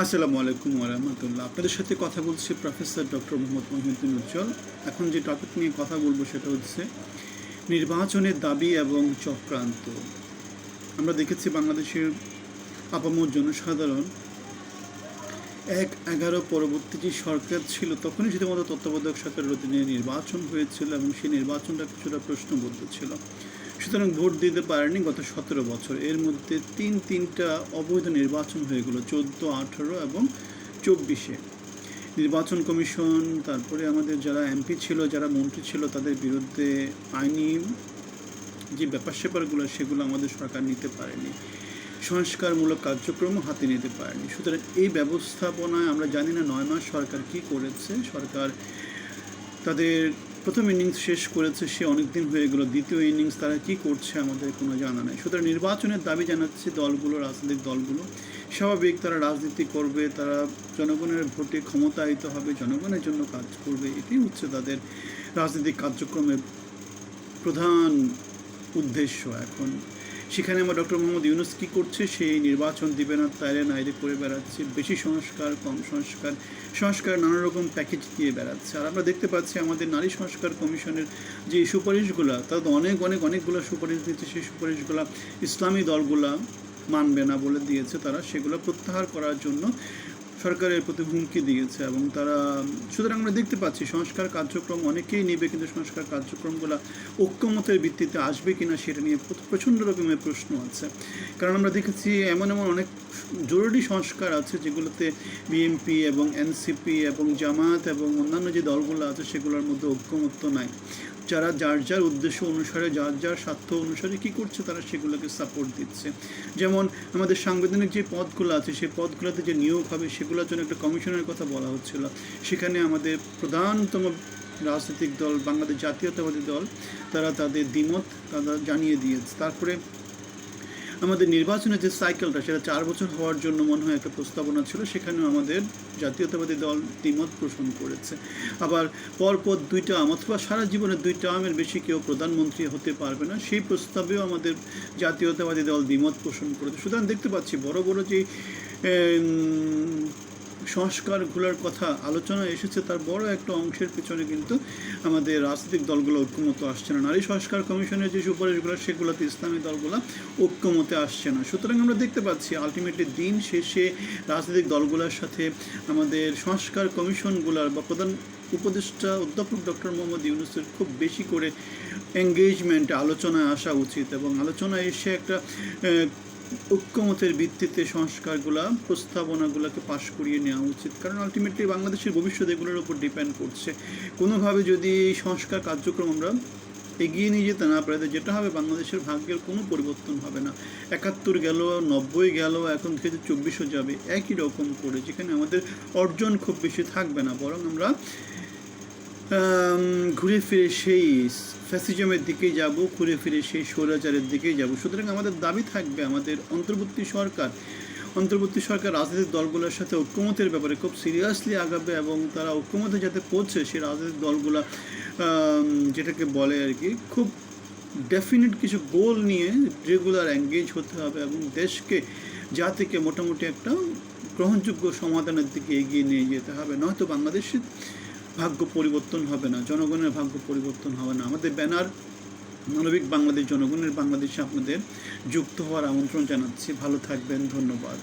আসসালামু আলাইকুম ওরহামতুল্লাহ আপনাদের সাথে কথা বলছি প্রফেসর ডক্টর মোহাম্মদ মহিউদ্দিন উজ্জ্বল। এখন যে টপিক নিয়ে কথা বলব সেটা হচ্ছে নির্বাচনের দাবি এবং চক্রান্ত। আমরা দেখেছি বাংলাদেশের আপামর জনসাধারণ এক এগারো পরবর্তী যে সরকার ছিল, তখনই শুধুমাত্র তত্ত্বাবধায়ক সরকারের অধীনে নির্বাচন হয়েছিল এবং সেই নির্বাচনটা কিছুটা প্রশ্নবদ্ধ ছিল। সুতরাং ভোট দিতে পারেনি গত সতেরো বছর। এর মধ্যে তিন তিনটা অবৈধ নির্বাচন হয়ে গেলো, চোদ্দ, আঠেরো এবং চব্বিশে। নির্বাচন কমিশন, তারপরে আমাদের যারা এমপি ছিল, যারা মন্ত্রী ছিল, তাদের বিরুদ্ধে আইনি যে ব্যাপার স্যাপারগুলো, সেগুলো আমাদের সরকার নিতে পারেনি। সংস্কারমূলক কার্যক্রমও হাতে নিতে পারেনি। সুতরাং এই ব্যবস্থাপনায় আমরা জানি না নয় মাস সরকার কি করেছে। সরকার তাদের প্রথম ইনিংস শেষ করেছে, সে অনেকদিন হয়ে গেল। দ্বিতীয় ইনিংস তারা কি করছে আমাদের কোনো জানা নেই। সুতরাং নির্বাচনের দাবি জানাচ্ছে দলগুলো, রাজনৈতিক দলগুলো। স্বাভাবিক তারা রাজনীতি করবে, তারা জনগণের ভোটে ক্ষমতায়িত হবে, জনগণের জন্য কাজ করবে। এটি হচ্ছে তাদের রাজনৈতিক কার্যক্রমের প্রধান উদ্দেশ্য এখন। সেখানে আমার ডক্টর মোহাম্মদ ইউনুস কী করছে? সেই নির্বাচন দিবে না, তাইলে নাইরে করে বেড়াচ্ছে, বেশি সংস্কার, কম সংস্কার সংস্কার নানা রকম প্যাকেজ দিয়ে বেড়াচ্ছে। আর আমরা দেখতে পাচ্ছি আমাদের নারী সংস্কার কমিশনের যে সুপারিশগুলো তাদের অনেক অনেক, অনেকগুলো সুপারিশ দিচ্ছে। সেই সুপারিশগুলো ইসলামী দলগুলা মানবে না বলে দিয়েছে তারা। সেগুলো প্রত্যাহার করার জন্য সরকারের প্রতি হুমকি দিয়েছে এবং তারা, সুতরাং আমরা দেখতে পাচ্ছি সংস্কার কার্যক্রম অনেকেই নেবে, কিন্তু সংস্কার কার্যক্রমগুলো ঐক্যমতের ভিত্তিতে আসবে কিনা সেটা নিয়ে প্রচণ্ড রকমের প্রশ্ন আছে। কারণ আমরা দেখেছি এমন এমন অনেক জরুরি সংস্কার আছে যেগুলোতে বিএনপি এবং এনসিপি এবং জামাত এবং অন্যান্য যে দলগুলো আছে সেগুলোর মধ্যে ঐক্যমত্য নাই। যারা যার যার উদ্দেশ্য অনুসারে, যার যার স্বার্থ অনুসারে কি করছে তারা সেগুলোকে সাপোর্ট দিচ্ছে। যেমন আমাদের সাংবিধানিক যে পদগুলো আছে, সেই পদগুলোতে যে নিয়োগ হবে সেগুলোর জন্য একটা কমিশনের কথা বলা হচ্ছিল। সেখানে আমাদের প্রধানতম রাজনৈতিক দল, বাংলাদেশ জাতীয়তাবাদী দল, তারা তাদের দ্বিমত তারা জানিয়ে দিয়েছে। তারপরে আমাদের নির্বাচনের যে সাইকেলটা সেটা চার বছর হওয়ার জন্য মনে হয় একটা প্রস্তাবনা ছিল। সেখানেও আমাদের জাতীয়তাবাদী দল দ্বিমত পোষণ করেছে। আবার পরপর দুইটা অথবা সারা জীবনে দুই টার্মের বেশি কেউ প্রধানমন্ত্রী হতে পারবে না, সেই প্রস্তাবেও আমাদের জাতীয়তাবাদী দল দ্বিমত পোষণ করেছে। সুতরাং দেখতে পাচ্ছি বড় বড় যে সংস্কারগুলোর কথা আলোচনা এসেছে, তার বড় একটা অংশের পিছনে কিন্তু আমাদের রাজনৈতিক দলগুলো ঐক্যমত আসছে না। নারী সংস্কার কমিশনের যে সুপারিশগুলো, সেগুলোতে ইসলামী দলগুলো ঐক্যমতে আসছে না। সুতরাং আমরা দেখতে পাচ্ছি আলটিমেটলি দিন শেষে রাজনৈতিক দলগুলোর সাথে আমাদের সংস্কার কমিশনগুলোর বা প্রধান উপদেষ্টা অধ্যাপক ডক্টর মোহাম্মদ ইউনুসের খুব বেশি করে এঙ্গেজমেন্ট আলোচনায় আসা উচিত এবং আলোচনায় এসে একটা ঐক্যমতের ভিত্তিতে সংস্কারগুলা প্রস্তাবনাগুলোকে পাশ করিয়ে নেওয়া উচিত। কারণ আলটিমেটলি বাংলাদেশের ভবিষ্যৎ এগুলোর উপর ডিপেন্ড করছে। কোনোভাবে যদি এই সংস্কার কার্যক্রম আমরা এগিয়ে নিয়ে যেতে না পারে যেটা হবে বাংলাদেশের ভাগ্যের কোনো পরিবর্তন হবে না। একাত্তর গেল নব্বই গেল এখন থেকে চব্বিশও যাবে। একই রকম করে যেখানে আমাদের অর্জন খুব বেশি থাকবে না বরং আমরা আম, ঘুরে ফিরে সেই ফ্যাসিজমের দিকেই যাব, ঘুরে ফিরে সেই স্বৈরাচারের দিকেই যাব। সুতরাং আমাদের দাবি থাকবে, আমাদের অন্তর্বর্তী সরকার অন্তর্বর্তী সরকার, রাজনৈতিক দলগুলোর সাথে ঐক্যমতের ব্যাপারে খুব সিরিয়াসলি আগাবে এবং তারা ঐক্যমতে যাতে পৌঁছে, সেই রাজনৈতিক দলগুলো যেটাকে বলে আর কি, খুব ডেফিনেট কিছু গোল নিয়ে রেগুলার এঙ্গেজ হতে হবে এবং দেশকে, জাতিকে মোটামুটি একটা গ্রহণযোগ্য সমাধানের দিকে এগিয়ে নিয়ে যেতে হবে। নয়তো বাংলাদেশের ভাগ্য পরিবর্তন হবে না, জনগণের ভাগ্য পরিবর্তন হবে না। আমাদের ব্যানার, মানবিক বাংলাদেশ, জনগণের বাংলাদেশে আপনাদের যুক্ত হওয়ার আমন্ত্রণ জানাচ্ছি। ভালো থাকবেন, ধন্যবাদ।